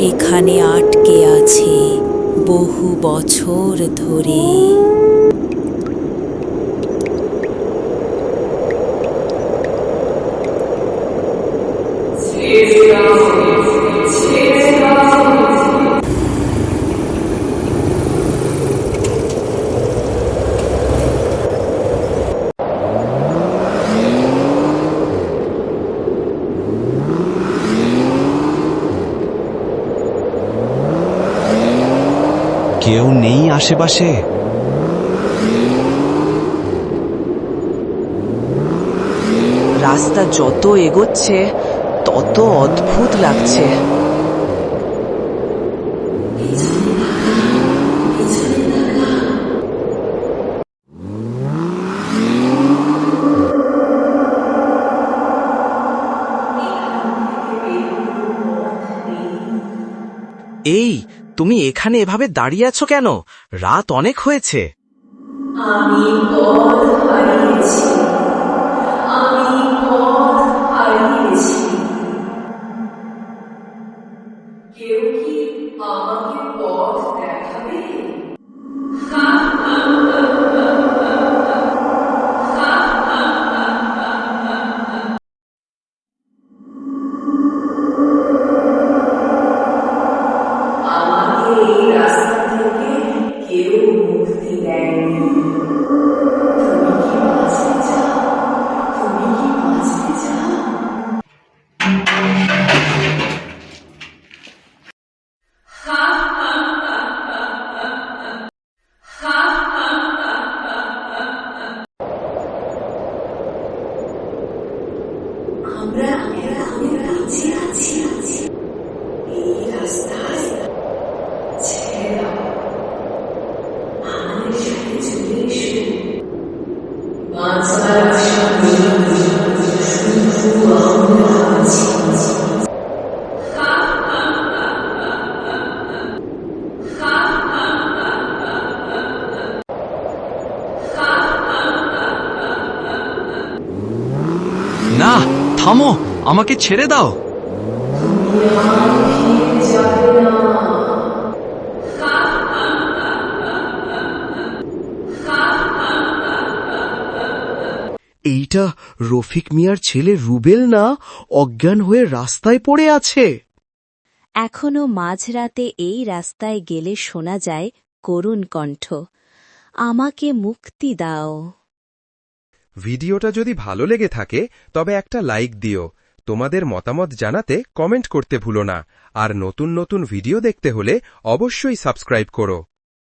এখানে আটকে আছে বহু বছর ধরে। কেউ নেই আশেপাশে? রাস্তা যত এগোচ্ছে তত অদ্ভুত লাগছে। এই তুমি এখানে এভাবে দাঁড়িয়ে আছো কেন? রাত অনেক হয়েছে। কেউ কি আমাকে পথ দেখাবে? আমরা আমরা আমরা আছি। আছি আছি এই রাস্তায় দাও। আমাদের সাথে চলে এসো। আছি। না। থামো আমাকে ছেড়ে দাও। এইটা রফিক মিয়ার ছেলে রুবেল না? অজ্ঞান হয়ে রাস্তায় পড়ে আছে। এখনও মাঝরাতে এই রাস্তায় গেলে শোনা যায় করুণ কণ্ঠ। আমাকে মুক্তি দাও। ভিডিওটা যদি ভালো লেগে থাকে, তবে একটা লাইক দিও। তোমাদের মতামত জানাতে কমেন্ট করতে ভুলো না। আর নতুন নতুন ভিডিও দেখতে হলে অবশ্যই সাবস্ক্রাইব করো।